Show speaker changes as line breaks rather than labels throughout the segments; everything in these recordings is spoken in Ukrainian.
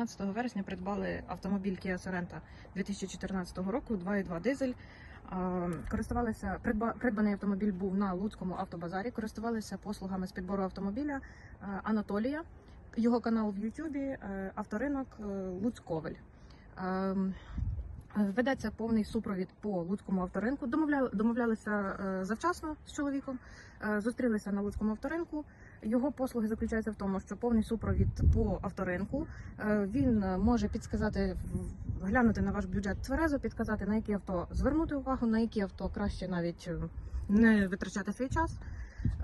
19 вересня придбали автомобіль Kia Sorento 2014 року, 2.2 дизель. Користувалися придба, придбаний автомобіль був на Луцькому автобазарі. Користувалися послугами з підбору автомобіля Анатолія. Його канал в Ютубі е, авторинок е, Луцьковель. Ведеться повний супровід по Луцькому авторинку. Домовляли, домовлялися е, завчасно з чоловіком. Е, Зустрілися на Луцькому авторинку. Його послуги заключаються в тому, що повний супровід по авторинку. Е, Він може підсказати, глянути на ваш бюджет тверезо, підказати на які авто звернути увагу, на які авто краще навіть не витрачати свій час.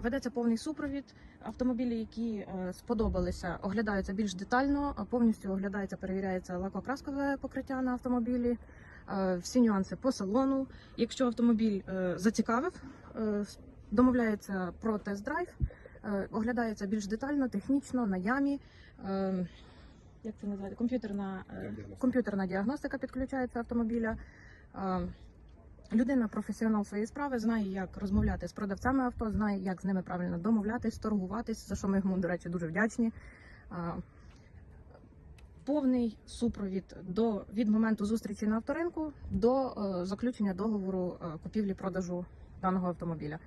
Ведеться повний супровід. Автомобілі, які е, сподобалися, оглядаються більш детально, повністю оглядається, перевіряється лакокраскове покриття на автомобілі, е, всі нюанси по салону. Якщо автомобіль е, зацікавив, домовляється про тест-драйв, оглядається більш детально, технічно, на ямі. Як це називається? Комп'ютерна, комп'ютерна діагностика підключається автомобіля. Людина професіонал своєї справи, знає, як розмовляти з продавцями авто, знає, як з ними правильно домовлятись, торгуватись, за що ми йому, до речі, дуже вдячні. Повний супровід до від моменту зустрічі на авторинку до е, заключення договору е, купівлі-продажу даного автомобіля.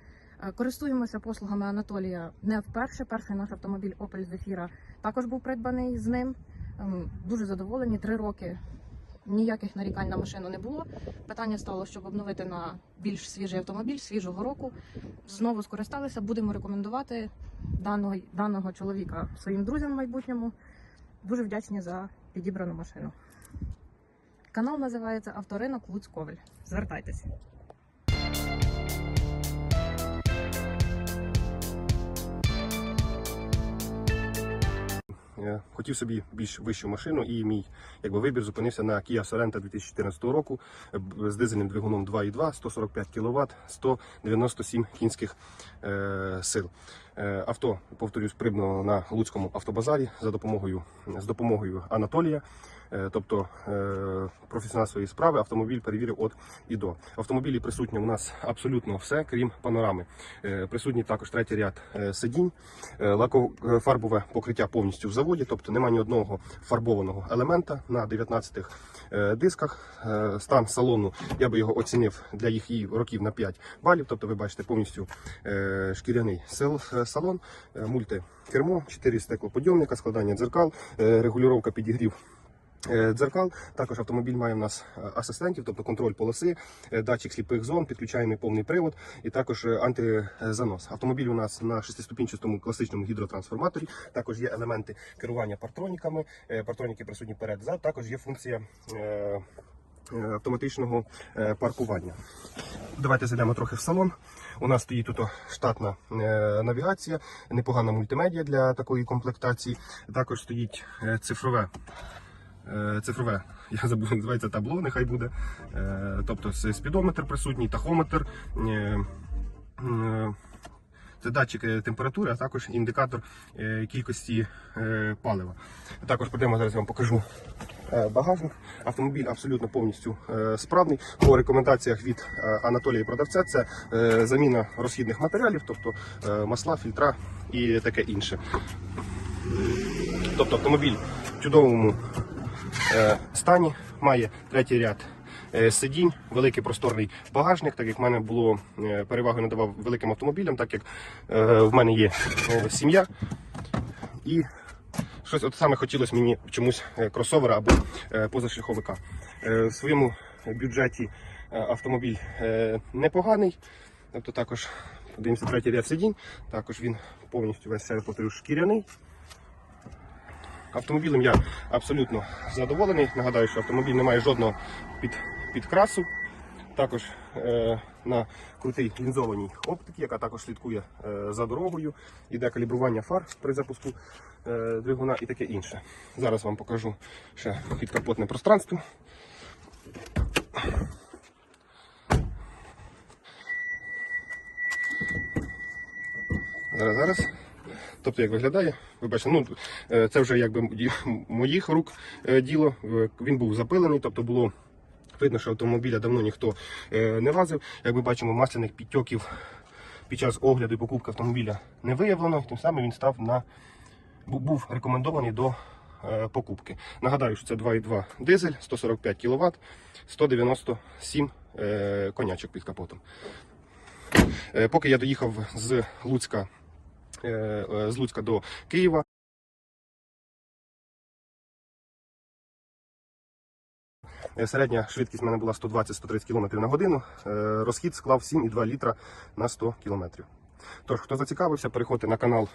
Е, Користуємося послугами Анатолія не вперше. Перший наш автомобіль Opel Zafira також був придбаний з ним. Ем, Дуже задоволені. Три роки ніяких нарікань на машину не було. Питання стало, щоб обновити на більш свіжий автомобіль свіжого року. Знову скористалися. Будемо рекомендувати даного, даного чоловіка своїм друзям в майбутньому. Дуже вдячні за підібрану машину. Канал називається Авторинок Луцьковель. Звертайтеся.
Хотів собі більш вищу машину, і мій якби вибір зупинився на Kia Sorento 2014 року е, з дизельним двигуном 2.2, 145 кВт, 197 кінських е, сил. Е, авто, повторюсь, придбано на Луцькому автобазарі за допомогою з допомогою Анатолія. Е, Тобто е, професіонал своєї справи автомобіль перевірив от і до. Автомобілі присутнє у нас абсолютно все, крім панорами. Присутній також третій ряд сидінь, Е, лаково-фарбове покриття повністю в заводі, тобто немає ні одного фарбованого елемента на 19 е, дисках. Стан салону я би його оцінив для їх років на 5 балів. Тобто, ви бачите повністю шкіряний е, салон, е, мультикермо, 4 стеклоподйомника, складання дзеркал, е, регулювання підігрів. е, Дзеркал також автомобіль має в нас асистентів, тобто контроль полоси, датчик сліпих зон, підключаємо повний привод і також антизанос. Автомобіль у нас на шестиступінчастому класичному гідротрансформаторі. Також є елементи керування партроніками. Партроніки присутні перед-зад. Також є функція автоматичного е, паркування. Давайте зайдемо трохи в салон. У нас стоїть тут штатна е, навігація, непогана мультимедіа для такої комплектації. Також стоїть е, цифрове. е, Цифрове, я забув, називається табло, нехай буде. Е, Тобто спідометр присутній, тахометр. е, е, Це датчик е, температури, а також індикатор е, кількості е, палива. Також прийдемо зараз я вам покажу е, багажник. Автомобіль абсолютно повністю е, справний. По рекомендаціях від е, Анатолія продавця це е, заміна розхідних матеріалів, тобто е, масла, фільтра і таке інше. Тобто автомобіль в чудовому е, стані, має третій ряд е, сидінь, великий просторний багажник, так як в мене було е, перевагу надавав великим автомобілям, так як е, в мене є е, сім'я. І щось от саме хотілося мені чомусь е, кросовера або е, позашляховика. Е, В своєму бюджеті автомобіль непоганий. Тобто також подивимося третій ряд сидінь, також він повністю весь ще раз повторю, шкіряний. Автомобілем я абсолютно задоволений. Нагадаю, що автомобіль не має жодного під, підкрасу. Також е, на крутій лінзованій оптиці, яка також слідкує е, за дорогою. Іде калібрування фар при запуску е, двигуна і таке інше. Зараз вам покажу ще підкапотне пространство. Зараз, зараз. Тобто, як виглядає, ви бачите, ну е, це вже якби моїх рук е, діло. Е, Він був запилений, тобто було видно, що автомобіля давно ніхто е, не лазив. Як ми бачимо, масляних підтьоків під час огляду і покупки автомобіля не виявлено. Тим самим він став на був рекомендований до е, покупки. Нагадаю, що це 2,2 дизель, 145 кВт, 197 е, конячок під капотом. Е, Поки я доїхав з Луцька, з Луцька до Києва. Середня швидкість в мене була 120-130 км на годину. Е, Розхід склав 7,2 літра на 100 км. Тож, хто зацікавився, переходьте на канал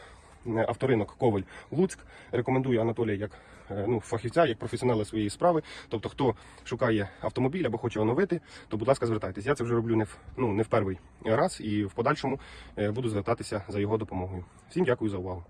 е, Авторинок Коваль Луцьк. Рекомендую Анатолія як е, ну, фахівця, як професіонала своєї справи. Тобто, хто шукає автомобіль або хоче оновити, то будь ласка, звертайтесь. Я це вже роблю не в, ну, не в перший раз і в подальшому е, буду звертатися за його допомогою. Всім дякую за увагу.